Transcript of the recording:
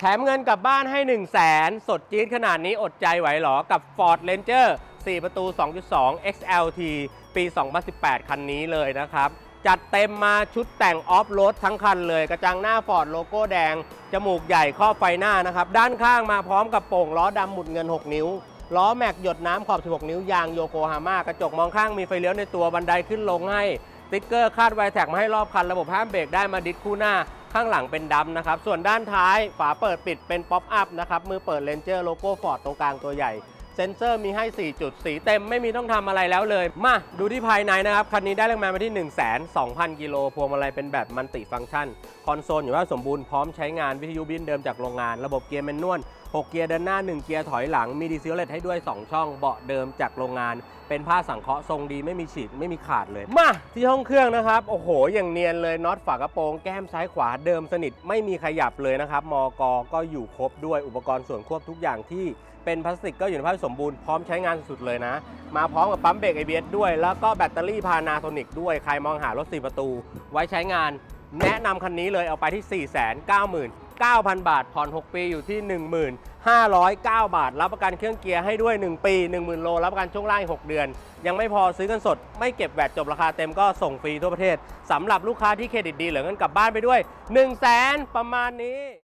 แถมเงินกลับบ้านให้ 1 0 0 0 0แสนสดจี๊ดขนาดนี้อดใจไหวหรอ กับ Ford Ranger 4 ประตู 2.2 XLT ปี 2018 คันนี้เลยนะครับ จัดเต็มมาชุดแต่งออฟโรดทั้งคันเลย กระจังหน้า Ford โลโก้แดง จมูกใหญ่ครอบไฟหน้านะครับ ด้านข้างมาพร้อมกับโป่งล้อดำหมุดเงิน 6 นิ้ว ล้อแม็กหยดน้ำขอบ 16 นิ้วยางโยโกฮาม่ากระจกมองข้างมีไฟเลี้ยวในตัวบันไดขึ้นลงให้ติ๊กเกอร์คาดไวแท็กมาให้รอบคันระบบห้ามเบรกได้มาดิสคู่หน้า ข้างหลังเป็นดำนะครับ ส่วนด้านท้ายฝาเปิดปิดเป็นป๊อปอัพนะครับ มือเปิดเลนเจอร์โลโก้ฟอร์ดตรงกลางตัวใหญ่ เซ็นเซอร์มีให้ 4 จุดสีเต็มไม่มีต้องทำอะไรแล้วเลย มาดูที่ภายในนะครับ คันนี้ได้แรงม้ามาที่ 1 2 0 0 0 กิโลพวงมาลัยเป็นแบบมันติฟังก์ชัน คอนโซลอยู่ว่าสมบูรณ์พร้อมใช้งานวิทยุบินเดิมจากโรงงาน ระบบเกียร์แมนนวล6เกียร์เดินหน้า 1 เกียร์ถอยหลัง มีดีซิลเลตให้ด้วย 2 ช่อง เบาะเดิมจากโรงงาน เป็นผ้าสังเคราะห์ทรงดีไม่มีฉีดไม่มีขาดเลย มาที่ห้องเครื่องนะครับ โอ้โห อย่างเนียนเลยน็อตฝากระโปรงแก้มซ้ายขวาเดิมสนิทไม่มีขยับเลยนะครับมอกก็อยู่ครบด้วยอุปกรณ์ส่วนควบทุกอย่างที่เป็นพลาสติกก็อยู่ในภาพสมบูรณ์พร้อมใช้งานสุดๆเลยนะ มาพร้อมกับปั๊มเบรก ABS ด้วย แล้วก็แบตเตอรี่พานาโทนิกด้วยใครมองหารถ4ประตู ไว้ใช้งาน แนะนำคันนี้เลยเอาไปที่ 4 9 9 0 0 0 บาท ผ่อน 6 ปีอยู่ที่ 1509 บาท รับประกันเครื่องเกียร์ให้ด้วย 1 ปี 10,000 โล รับประกันช่วงล่างอีก6เดือน ยังไม่พอซื้อกันสด ไม่เก็บแวดจบราคาเต็มก็ส่งฟรีทั่วประเทศสำหรับลูกค้าที่เครดิตดีเหลือเงินกลับบ้านไปด้วย 1 0 0 0 0 0ประมาณนี้